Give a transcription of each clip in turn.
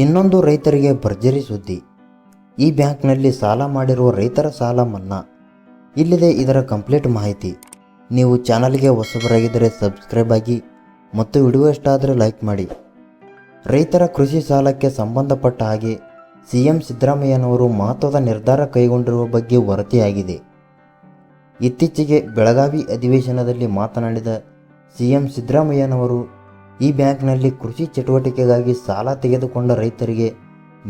ಇನ್ನೊಂದು ರೈತರಿಗೆ ಭರ್ಜರಿ ಸುದ್ದಿ. ಈ ಬ್ಯಾಂಕ್ನಲ್ಲಿ ಸಾಲ ಮಾಡಿರುವ ರೈತರ ಸಾಲ ಮನ್ನಾ. ಇಲ್ಲಿದೆ ಇದರ ಕಂಪ್ಲೀಟ್ ಮಾಹಿತಿ. ನೀವು ಚಾನಲ್ಗೆ ಹೊಸಬರಾಗಿದ್ದರೆ ಸಬ್ಸ್ಕ್ರೈಬ್ ಆಗಿ ಮತ್ತು ವಿಡಿಯೋ ಇಷ್ಟ ಆದರೆ ಲೈಕ್ ಮಾಡಿ. ರೈತರ ಕೃಷಿ ಸಾಲಕ್ಕೆ ಸಂಬಂಧಪಟ್ಟ ಹಾಗೆ ಸಿ ಎಂ ಸಿದ್ದರಾಮಯ್ಯನವರು ಮಹತ್ವದ ನಿರ್ಧಾರ ಕೈಗೊಂಡಿರುವ ಬಗ್ಗೆ ವರದಿಯಾಗಿದೆ. ಇತ್ತೀಚೆಗೆ ಬೆಳಗಾವಿ ಅಧಿವೇಶನದಲ್ಲಿ ಮಾತನಾಡಿದ ಸಿ ಎಂ ಸಿದ್ದರಾಮಯ್ಯನವರು ಈ ಬ್ಯಾಂಕ್ನಲ್ಲಿ ಕೃಷಿ ಚಟುವಟಿಕೆಗಾಗಿ ಸಾಲ ತೆಗೆದುಕೊಂಡ ರೈತರಿಗೆ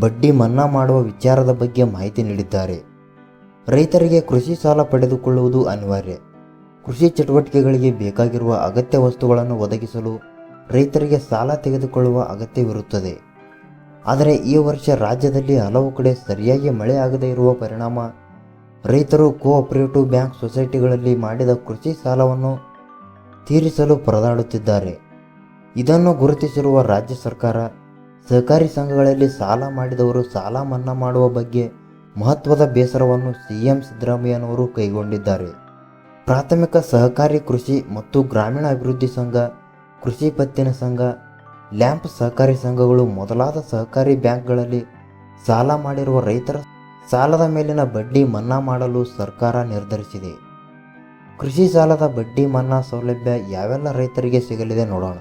ಬಡ್ಡಿ ಮನ್ನಾ ಮಾಡುವ ವಿಚಾರದ ಬಗ್ಗೆ ಮಾಹಿತಿ ನೀಡಿದ್ದಾರೆ. ರೈತರಿಗೆ ಕೃಷಿ ಸಾಲ ಪಡೆದುಕೊಳ್ಳುವುದು ಅನಿವಾರ್ಯ. ಕೃಷಿ ಚಟುವಟಿಕೆಗಳಿಗೆ ಬೇಕಾಗಿರುವ ಅಗತ್ಯ ವಸ್ತುಗಳನ್ನು ಒದಗಿಸಲು ರೈತರಿಗೆ ಸಾಲ ತೆಗೆದುಕೊಳ್ಳುವ ಅಗತ್ಯವಿರುತ್ತದೆ. ಆದರೆ ಈ ವರ್ಷ ರಾಜ್ಯದಲ್ಲಿ ಹಲವು ಕಡೆ ಸರಿಯಾಗಿ ಮಳೆ ಆಗದೇ ಇರುವ ಪರಿಣಾಮ ರೈತರು ಕೋಆಪರೇಟಿವ್ ಬ್ಯಾಂಕ್ ಸೊಸೈಟಿಗಳಲ್ಲಿ ಮಾಡಿದ ಕೃಷಿ ಸಾಲವನ್ನು ತೀರಿಸಲು ಪರದಾಡುತ್ತಿದ್ದಾರೆ. ಇದನ್ನು ಗುರುತಿಸಿರುವ ರಾಜ್ಯ ಸರ್ಕಾರ, ಸಹಕಾರಿ ಸಂಘಗಳಲ್ಲಿ ಸಾಲ ಮಾಡಿದವರು ಸಾಲ ಮನ್ನಾ ಮಾಡುವ ಬಗ್ಗೆ ಮಹತ್ವದ ಬೇಸರವನ್ನು ಸಿಎಂ ಸಿದ್ದರಾಮಯ್ಯನವರು ಕೈಗೊಂಡಿದ್ದಾರೆ. ಪ್ರಾಥಮಿಕ ಸಹಕಾರಿ ಕೃಷಿ ಮತ್ತು ಗ್ರಾಮೀಣ ಅಭಿವೃದ್ಧಿ ಸಂಘ, ಕೃಷಿ ಪತ್ತಿನ ಸಂಘ, ಲ್ಯಾಂಪ್ ಸಹಕಾರಿ ಸಂಘಗಳು ಮೊದಲಾದ ಸಹಕಾರಿ ಬ್ಯಾಂಕ್ಗಳಲ್ಲಿ ಸಾಲ ಮಾಡಿರುವ ರೈತರ ಸಾಲದ ಮೇಲಿನ ಬಡ್ಡಿ ಮನ್ನಾ ಮಾಡಲು ಸರ್ಕಾರ ನಿರ್ಧರಿಸಿದೆ. ಕೃಷಿ ಸಾಲದ ಬಡ್ಡಿ ಮನ್ನಾ ಸೌಲಭ್ಯ ಯಾವೆಲ್ಲ ರೈತರಿಗೆ ಸಿಗಲಿದೆ ನೋಡೋಣ.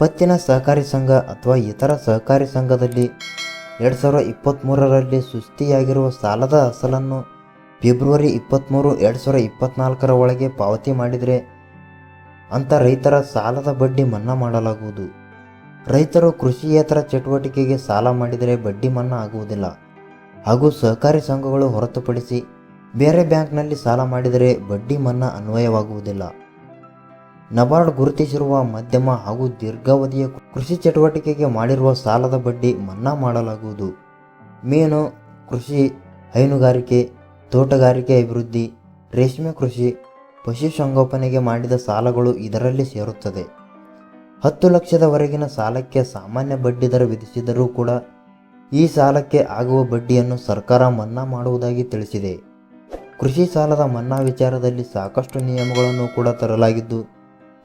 ಪತ್ತಿನ ಸಹಕಾರಿ ಸಂಘ ಅಥವಾ ಇತರ ಸಹಕಾರಿ ಸಂಘದಲ್ಲಿ ಎರಡು ಸಾವಿರದ ಇಪ್ಪತ್ತ್ಮೂರರಲ್ಲಿ ಸುಸ್ತಿಯಾಗಿರುವ ಸಾಲದ ಅಸಲನ್ನು ಫೆಬ್ರವರಿ ಇಪ್ಪತ್ತ್ಮೂರು ಎರಡು ಸಾವಿರದ ಇಪ್ಪತ್ತ್ನಾಲ್ಕರ ಒಳಗೆ ಪಾವತಿ ಮಾಡಿದರೆ ಅಂಥ ರೈತರ ಸಾಲದ ಬಡ್ಡಿ ಮನ್ನಾ ಮಾಡಲಾಗುವುದು. ರೈತರು ಕೃಷಿಯೇತರ ಚಟುವಟಿಕೆಗೆ ಸಾಲ ಮಾಡಿದರೆ ಬಡ್ಡಿ ಮನ್ನಾ ಆಗುವುದಿಲ್ಲ. ಹಾಗೂ ಸಹಕಾರಿ ಸಂಘಗಳು ಹೊರತುಪಡಿಸಿ ಬೇರೆ ಬ್ಯಾಂಕ್ನಲ್ಲಿ ಸಾಲ ಮಾಡಿದರೆ ಬಡ್ಡಿ ಮನ್ನಾ ಅನ್ವಯವಾಗುವುದಿಲ್ಲ. ನಬಾರ್ಡ್ ಗುರುತಿಸಿರುವ ಮಧ್ಯಮ ಹಾಗೂ ದೀರ್ಘಾವಧಿಯ ಕೃಷಿ ಚಟುವಟಿಕೆಗೆ ಮಾಡಿರುವ ಸಾಲದ ಬಡ್ಡಿ ಮನ್ನಾ ಮಾಡಲಾಗುವುದು. ಮೀನು, ಕೃಷಿ, ಹೈನುಗಾರಿಕೆ, ತೋಟಗಾರಿಕೆ ಅಭಿವೃದ್ಧಿ, ರೇಷ್ಮೆ ಕೃಷಿ ಪಶುಸಂಗೋಪನೆಗೆ ಮಾಡಿದ ಸಾಲಗಳು ಇದರಲ್ಲಿ ಸೇರುತ್ತದೆ. ಹತ್ತು ಲಕ್ಷದವರೆಗಿನ ಸಾಲಕ್ಕೆ ಸಾಮಾನ್ಯ ಬಡ್ಡಿ ದರ ವಿಧಿಸಿದರೂ ಕೂಡ ಈ ಸಾಲಕ್ಕೆ ಆಗುವ ಬಡ್ಡಿಯನ್ನು ಸರ್ಕಾರ ಮನ್ನಾ ಮಾಡುವುದಾಗಿ ತಿಳಿಸಿದೆ. ಕೃಷಿ ಸಾಲದ ಮನ್ನಾ ವಿಚಾರದಲ್ಲಿ ಸಾಕಷ್ಟು ನಿಯಮಗಳನ್ನು ಕೂಡ ತರಲಾಗಿದ್ದು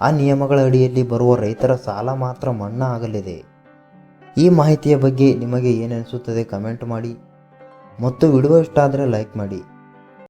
ಆ ನಿಯಮಗಳ ಅಡಿಯಲ್ಲಿ ಬರುವ ರೈತರ ಸಾಲ ಮಾತ್ರ ಮನ್ನಾ ಆಗಲಿದೆ ಈ ಮಾಹಿತಿಯ ಬಗ್ಗೆ ನಿಮಗೆ ಏನನಿಸುತ್ತದೆ ಕಮೆಂಟ್ ಮಾಡಿ. ಮತ್ತು ವಿಡಿಯೋ ಇಷ್ಟ ಆದರೆ ಲೈಕ್ ಮಾಡಿ.